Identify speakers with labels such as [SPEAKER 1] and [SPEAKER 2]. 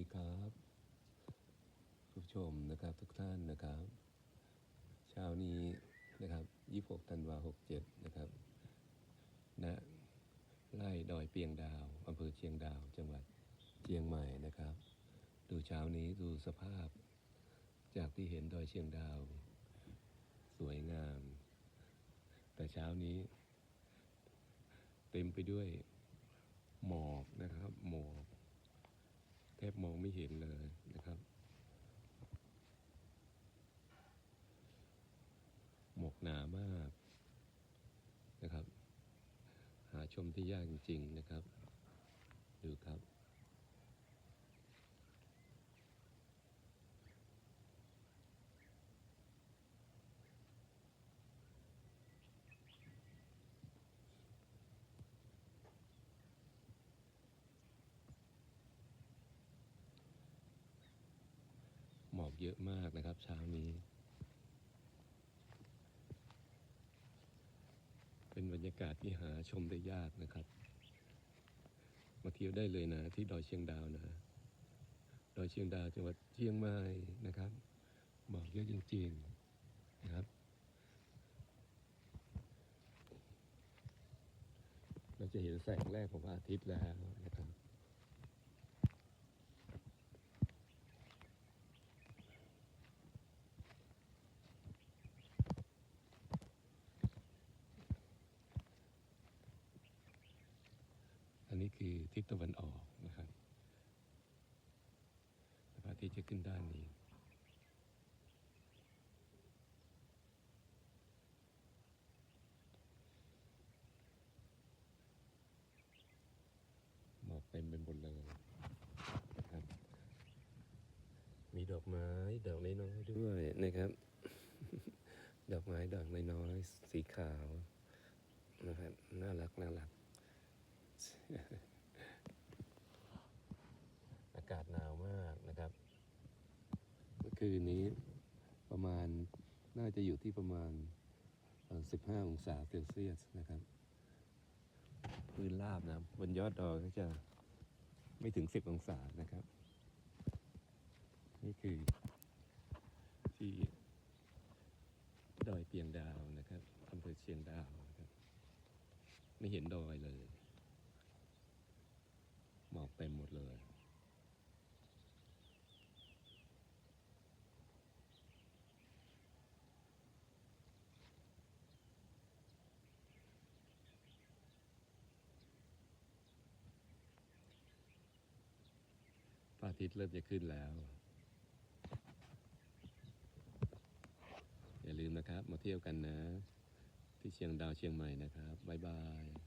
[SPEAKER 1] ดีครับผู้ชมนะครับ ทุกท่านนะครับ เช้านี้นะครับ 26ธันวา67 นะครับณไร่ดอยเปียงดาวอำเภอเชียงดาว จังหวัดเชียงใหม่นะครับ ดูเช้านี้ดูสภาพ จากที่เห็นดอยเชียงดาว สวยงาม แต่เช้านี้ เต็มไปด้วยหมอกนะครับ หมอก บมองไม่เห็นเลยนะครับ หมอกหนามากนะครับ หาชมที่ยากจริงๆนะครับ ดูครับ อกเยอะมากนะครับ เช้านี้ เป็นบรรยากาศที่หาชมได้ยากนะครับ มาเที่ยวได้เลยนะ ที่ดอยเชียงดาวนะ ดอยเชียงดาวจังหวัดเชียงใหม่นะครับหมอกเยอะจริงๆนะครับเราจะเห็นแสงแรกของพระอาทิตย์แล้วนะครับ อั นี้คือทิศตะวันออกนะครับพระอาทิตย์จะขึ้นด้านนี้ หมอกเต็มเป็นหมดเลยนะครับ มีดอกไม้ ดอกน้อยๆด้วยนะครับ ดอกไม้ดอกน้อยๆสีขาวนะครับ น่ารักน่ารัก อากาศหนาวมากนะครับ เมื่อคืนนี้ประมาณน่าจะอยู่ที่ประมาณ 15 องศาเซลเซียสนะครับ พื้นราบนะบนยอดดอยก็จะไม่ถึง 10 องศานะครับ นี่คือที่ดอยเปียงดาวนะครับอำเภอเชียงดาวนะครับ ไม่เห็นดอยเลย หมอกเต็มหมดเลยพระอาทิตย์เริ่มจะขึ้นแล้ว อย่าลืมนะครับ มาเที่ยวกันนะ ที่เชียงดาวเชียงใหม่นะครับ บ๊ายบาย